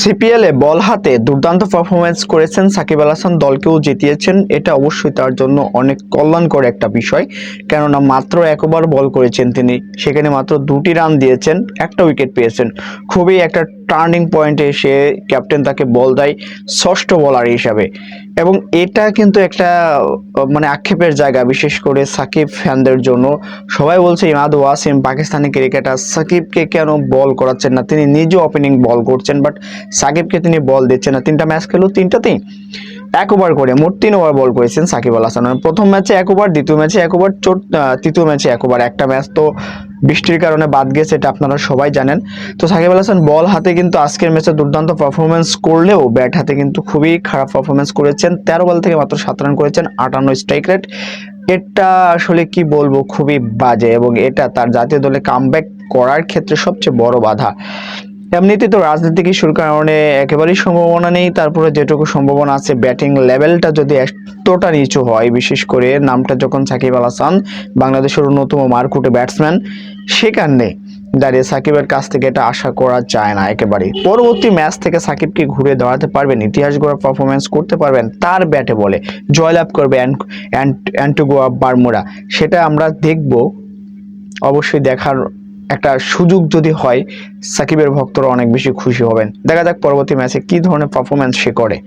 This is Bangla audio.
সিপিএলে বল হাতে দুর্দান্ত পারফরমেন্স করেছেন সাকিব আল হাসান। দলকেও জিতিয়েছেন। এটা অবশ্যই তার জন্য অনেক কল্যাণকর একটা বিষয়। কেননা মাত্র একবার বল করেছেন তিনি। সেখানে মাত্র দুটি রান দিয়েছেন, একটা উইকেট পেয়েছেন। খুবই একটা টার্নিং পয়েন্টে এসে ক্যাপ্টেন তাকে বল দেয় ষষ্ঠ বলার হিসাবে। এবং এটা কিন্তু একটা মানে আক্ষেপের জায়গা, বিশেষ করে সাকিব ফ্যানদের জন্য। সবাই বলছে, ইমাদ ওয়াসিম, পাকিস্তানি ক্রিকেটার সাকিবকে কেন বল করাচ্ছেন না? তিনি নিজে ওপেনিং বল করছেন বাট সাকিবকে তিনি বল দিচ্ছেন না। তিনটা ম্যাচ খেলো তিনটাতেই এক ওভার করে, মোট তিন ওভার বল করেছেন সাকিব আল হাসান। প্রথম ম্যাচে এক ওভার দ্বিতীয় ম্যাচে এক ওভার চোট- তৃতীয় ম্যাচে এক ওভার একটা ম্যাচ তো বৃষ্টির কারণে বাদ গেছে, এটা আপনারা সবাই জানেন। তো সাকিব আল হাসান বল হাতে কিন্তু আজকের ম্যাচে দুর্দান্ত পারফরমেন্স করলেও ব্যাট হাতে কিন্তু খুবই খারাপ পারফরমেন্স করেছেন। তেরো বল থেকে মাত্র সাত রান করেছেন, আটান্ন স্ট্রাইক রেট এটা আসলে কি বলব, খুবই বাজে এবং এটা তার জাতীয় দলে কামব্যাক করার ক্ষেত্রে সবচেয়ে বড় বাধা। এমনিতে তো রাজনীতিক ইস্যুর কারণে একেবারেই সম্ভাবনা নেই, তারপরে যেটুকু সম্ভাবনা আছে ব্যাটিং লেভেলটা যদি এতটা নিচু হয়, বিশেষ করে নামটা যখন সাকিব আল হাসান, বাংলাদেশের অন্যতম মারকুটে ব্যাটসম্যান সেখানে দাঁড়িয়ে সাকিবের কাছ থেকে এটা আশা করা যায় না একেবারেই। পরবর্তী ম্যাচ থেকে সাকিবকে ঘুরে দাঁড়াতে পারবেন ইতিহাস গড়া পারফরমেন্স করতে পারবেন, তার ব্যাটে বলে। জয়লাভ করবে অ্যান্ট- অ্যান্ট- অ্যান্টোগোয়া বারমুরা সেটা আমরা দেখব, অবশ্যই দেখার একটা সুযোগ যদি হয়, সাকিবের ভক্তরা অনেক বেশি খুশি হবেন। দেখা যাক পরবর্তী ম্যাচে কি ধরনের পারফরমেন্স সে করে।